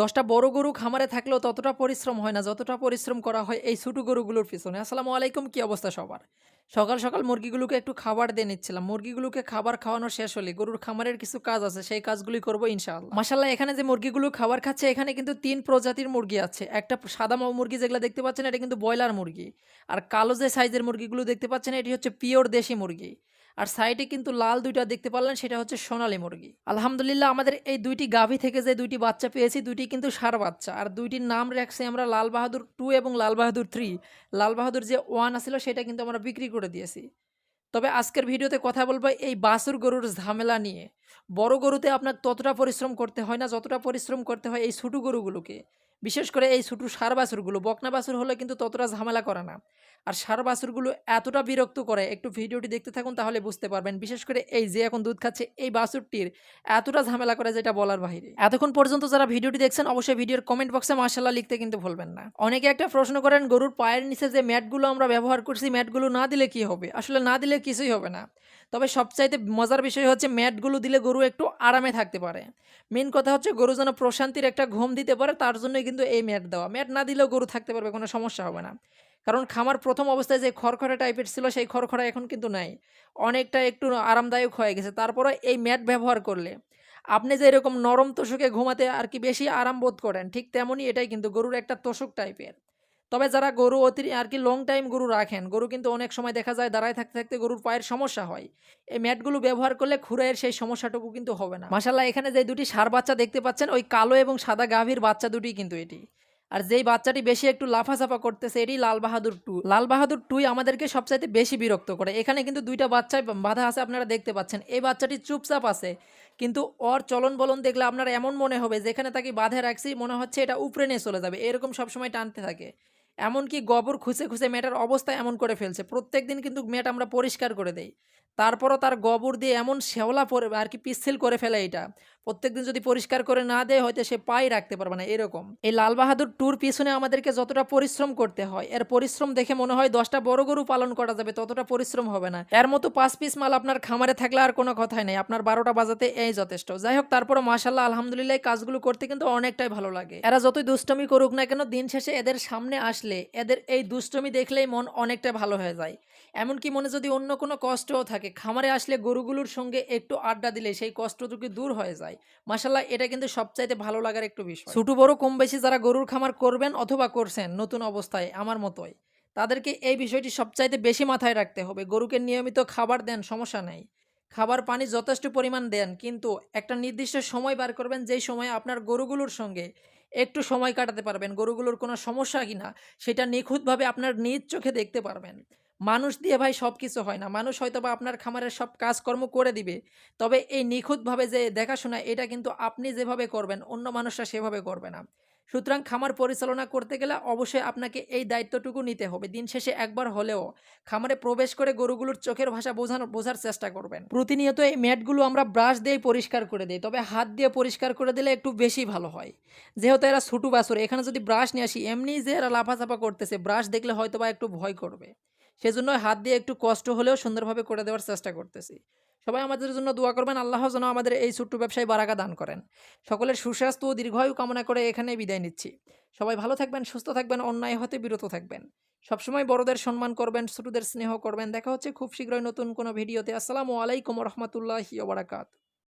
দশটা বড় গরু খামারে থাকলেও ততটা পরিশ্রম হয় না, যতটা পরিশ্রম করা হয় এই ছোটো গরুগুলোর পিছনে। আসসালামু আলাইকুম, কি অবস্থা সবার? সকাল সকাল মুরগিগুলোকে একটু খাবার দিয়ে নিচ্ছিলাম। মুরগিগুলোকে খাবার খাওয়ানো শেষ হলে গরুর খামারের কিছু কাজ আছে, সেই কাজগুলি করব ইনশাআল্লাহ। মাসাল্লাহ এখানে যে মুরগিগুলো খাবার খাচ্ছে, এখানে কিন্তু তিন প্রজাতির মুরগি আছে। একটা সাদা মুরগি যেগুলো দেখতে পাচ্ছেন, এটা কিন্তু ব্রয়লার মুরগি। আর কালো যে সাইজের মুরগিগুলো দেখতে পাচ্ছেন, এটি হচ্ছে পিওর দেশি মুরগি। আর সাইডে কিন্তু লাল দুইটা দেখতে পারলেন, সেটা হচ্ছে সোনালী মুরগি। আলহামদুলিল্লাহ, আমাদের এই দুইটি গাভী থেকে যে দুইটি বাচ্চা পেয়েছি, দুইটি কিন্তু সার বাচ্চা। আর দুইটির নাম রাখছি আমরা লাল বাহাদুর টু এবং লাল বাহাদুর থ্রি। লাল বাহাদুর যে ওয়ান আছিল, সেটা কিন্তু আমরা বিক্রি করে দিয়েছি। তবে আজকের ভিডিওতে কথা বলব এই বাসুর গরুর ঝামেলা নিয়ে। বড় গরুতে আপনার ততটা পরিশ্রম করতে হয় না, যতটা পরিশ্রম করতে হয় এই ছোটো গরুগুলোকে। বিশেষ করে এই ছোটো সার বাছুরগুলো, বকনা বাছুর হলে কিন্তু ততটা ঝামেলা করে না। আর সার বাছুরগুলো এতটা বিরক্ত করে, একটু ভিডিওটি দেখতে থাকুন তাহলে বুঝতে পারবেন। বিশেষ করে এই যে এখন দুধ খাচ্ছে, এই বাছুরটির এতটা ঝামেলা করে যেটা বলার বাইরে। এতক্ষণ পর্যন্ত যারা ভিডিওটি দেখছেন, অবশ্যই ভিডিওর কমেন্ট বক্সে মার্শাল্লাহ লিখতে কিন্তু ভুলবেন না। অনেকে একটা প্রশ্ন করেন, গরুর পায়ের নিচে যে ম্যাটগুলো আমরা ব্যবহার করছি, ম্যাটগুলো না দিলে কি হবে? আসলে না দিলে কিছুই হবে না। তবে সবচাইতে মজার বিষয় হচ্ছে, ম্যাটগুলো দিলে গরু একটু আরামে থাকতে পারে। মেন কথা হচ্ছে গরু যেন প্রশান্তির একটা ঘুম দিতে পারে, তার জন্যই কিন্তু এই ম্যাট দেওয়া। ম্যাট না দিলেও গরু থাকতে পারবে, কোনো সমস্যা হবে না। কারণ খামার প্রথম অবস্থায় যে খড়খড়া টাইপের ছিল, সেই খড়খড়া এখন কিন্তু নাই। অনেকটা একটু আরামদায়ক হয়ে গেছে। তারপরে এই ম্যাট ব্যবহার করলে আপনি যে এরকম নরম তোষকে ঘুমাতে আর কি বেশি আরাম বোধ করেন, ঠিক তেমনই এটাই কিন্তু গরুর একটা তোষক টাইপের। তবে যারা গরু অতি আর কি লং টাইম গরু রাখেন, গরু কিন্তু অনেক সময় দেখা যায় দাঁড়ায় থাকতে থাকতে গরুর পায়ের সমস্যা হয়। এই ম্যাটগুলো ব্যবহার করলে খুঁড়ের সেই সমস্যাটুকু কিন্তু হবে না। মাসাল্লাহ এখানে যে দুটি সার বাচ্চা দেখতে পাচ্ছেন, ওই কালো এবং সাদা গাভীর বাচ্চা দুটি কিন্তু এটি। আর যেই বাচ্চাটি বেশি একটু লাফাচাপা করতেছে, এটি লাল বাহাদুর টু লাল বাহাদুর টুই আমাদেরকে সবচাইতে বেশি বিরক্ত করে। এখানে কিন্তু দুইটা বাচ্চায় বাধা আছে আপনারা দেখতে পাচ্ছেন। এই বাচ্চাটি চুপচাপ আছে, কিন্তু ওর চলন বলন দেখলে আপনার এমন মনে হবে যেখানে তাকে বাঁধে রাখছি, মনে হচ্ছে এটা উপরে নিয়ে চলে যাবে। এরকম সবসময় টানতে থাকে। এমনকি গোবর খুঁজে খুঁজে মেয়েটার অবস্থা এমন করে ফেলছে। প্রত্যেক দিন কিন্তু মেয়েটা আমরা পরিষ্কার করে দেই। তারপরও তার গোবর দিয়ে এমন শেওলা পরে আর কি পিচ্ছিল করে ফেলে এটা। প্রত্যেকদিন যদি পরিষ্কার করে না দেয়, হয়তো সে পাই রাখতে পারবে না, এরকম। এই লাল বাহাদুর ট্যুর পিছনে আমাদেরকে যতটা পরিশ্রম করতে হয়, এর পরিশ্রম দেখে মনে হয় দশটা বড় গরু পালন করা যাবে, ততটা পরিশ্রম হবে না। এর মতো পাঁচ পিস মাল আপনার খামারে থাকলে আর কোনো কথাই নেই। আপনার বারোটা বাজাতে এই যথেষ্ট। যাই হোক তারপরে মাসাল্লাহ আলহামদুলিল্লাহ কাজগুলো করতে কিন্তু অনেকটাই ভালো লাগে। এরা যতই দুষ্টমি করুক না কেন, দিন শেষে এদের সামনে আসলে এদের এই দুষ্টমি দেখলেই মন অনেকটা ভালো হয়ে যায়। এমনকি মনে যদি অন্য কোনো কষ্টও থাকে, খামারে আসলে গরুগুলোর সঙ্গে একটু আড্ডা দিলে সেই কষ্টটুকু দূর হয়ে যায়। মাসাল্লাহ এটা কিন্তু সবচাইতে ভালো লাগার একটু বিষয়। ছোট বড় কম বেশি যারা গরুর খামার করবেন অথবা করছেন নতুন অবস্থায়, আমার মতোই, তাদেরকে এই বিষয়টি সবচাইতে বেশি মাথায় রাখতে হবে। গরুকে নিয়মিত খাবার দেন, সমস্যা নেই। খাবার পানি যথেষ্ট পরিমাণ দেন, কিন্তু একটা নির্দিষ্ট সময় বার করবেন, যেই সময় আপনার গরুগুলোর সঙ্গে একটু সময় কাটাতে পারবেন, গরুগুলোর কোনো সমস্যা কিনা, সেটা নিখুঁতভাবে আপনার নিজ চোখে দেখতে পারবেন। মানুষ দিয়ে ভাই সব কিছু হয় না। মানুষ হয়তো বা আপনার খামারের সব কাজকর্ম করে দিবে, তবে এই নিখুঁতভাবে যে দেখাশোনা, এটা কিন্তু আপনি যেভাবে করবেন, অন্য মানুষরা সেভাবে করবে না। সুতরাং খামার পরিচালনা করতে গেলে অবশ্যই আপনাকে এই দায়িত্বটুকু নিতে হবে। দিন শেষে একবার হলেও খামারে প্রবেশ করে গরুগুলোর চোখের ভাষা বোঝানো, বোঝার চেষ্টা করবেন। প্রতিনিয়ত এই ম্যাটগুলো আমরা ব্রাশ দিয়েই পরিষ্কার করে দিই, তবে হাত দিয়ে পরিষ্কার করে দিলে একটু বেশি ভালো হয়। যেহেতু এরা ছোটো বাছর, এখানে যদি ব্রাশ নিয়ে আসি এমনি যে এরা লাফাচাপা করতেছে, ব্রাশ দেখলে হয়তো বা একটু ভয় করবে। সেজন্য হাত দিয়ে একটু কষ্ট হলেও সুন্দরভাবে করে দেওয়ার চেষ্টা করতেছি। সবাই আমাদের জন্য দোয়া করবেন, আল্লাহ যেন আমাদের এই ছোট্ট ব্যবসায় বারাকা দান করেন। সকলের সুস্বাস্থ্য ও দীর্ঘায়ু কামনা করে এখানে বিদায় নিচ্ছি। সবাই ভালো থাকবেন, সুস্থ থাকবেন, অন্যায় হতে বিরত থাকবেন। সবসময় বড়দের সম্মান করবেন, ছোটদের স্নেহ করবেন। দেখা হচ্ছে খুব শীঘ্রই নতুন কোনো ভিডিওতে। আসসালামু আলাইকুম রহমতুল্লাহি ওবরাকাত